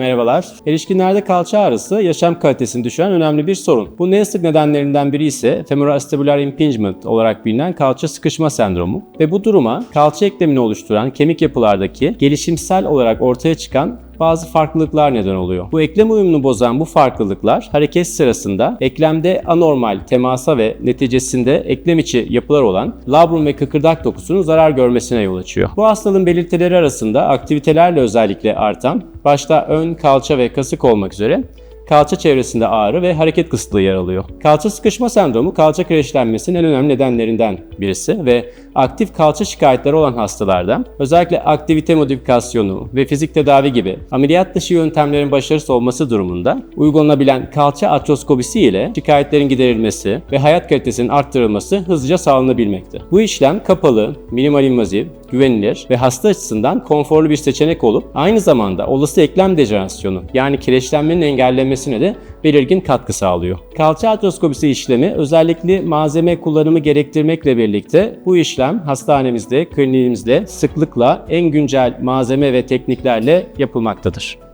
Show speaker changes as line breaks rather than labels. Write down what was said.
Merhabalar. Erişkinlerde kalça ağrısı yaşam kalitesini düşüren önemli bir sorun. Bu en sık nedenlerinden biri ise femoral impingement olarak bilinen kalça sıkışma sendromu ve bu duruma kalça eklemini oluşturan kemik yapılardaki gelişimsel olarak ortaya çıkan bazı farklılıklar neden oluyor. Bu eklem uyumunu bozan bu farklılıklar hareket sırasında eklemde anormal temasa ve neticesinde eklem içi yapılar olan labrum ve kıkırdak dokusunun zarar görmesine yol açıyor. Bu hastalığın belirtileri arasında aktivitelerle özellikle artan, başta ön, kalça ve kasık olmak üzere kalça çevresinde ağrı ve hareket kısıtlığı yer alıyor. Kalça sıkışma sendromu kalça kireçlenmesinin en önemli nedenlerinden birisi ve aktif kalça şikayetleri olan hastalarda özellikle aktivite modifikasyonu ve fizik tedavi gibi ameliyat dışı yöntemlerin başarısız olması durumunda uygulanabilen kalça artroskopisi ile şikayetlerin giderilmesi ve hayat kalitesinin arttırılması hızlıca sağlanabilmekte. Bu işlem kapalı, minimal invaziv, güvenilir ve hasta açısından konforlu bir seçenek olup aynı zamanda olası eklem dejenerasyonu yani kireçlenmenin engellenmesine de belirgin katkı sağlıyor. Kalça artroskopisi işlemi özellikle malzeme kullanımı gerektirmekle birlikte bu işlem hastanemizde, kliniğimizde sıklıkla en güncel malzeme ve tekniklerle yapılmaktadır.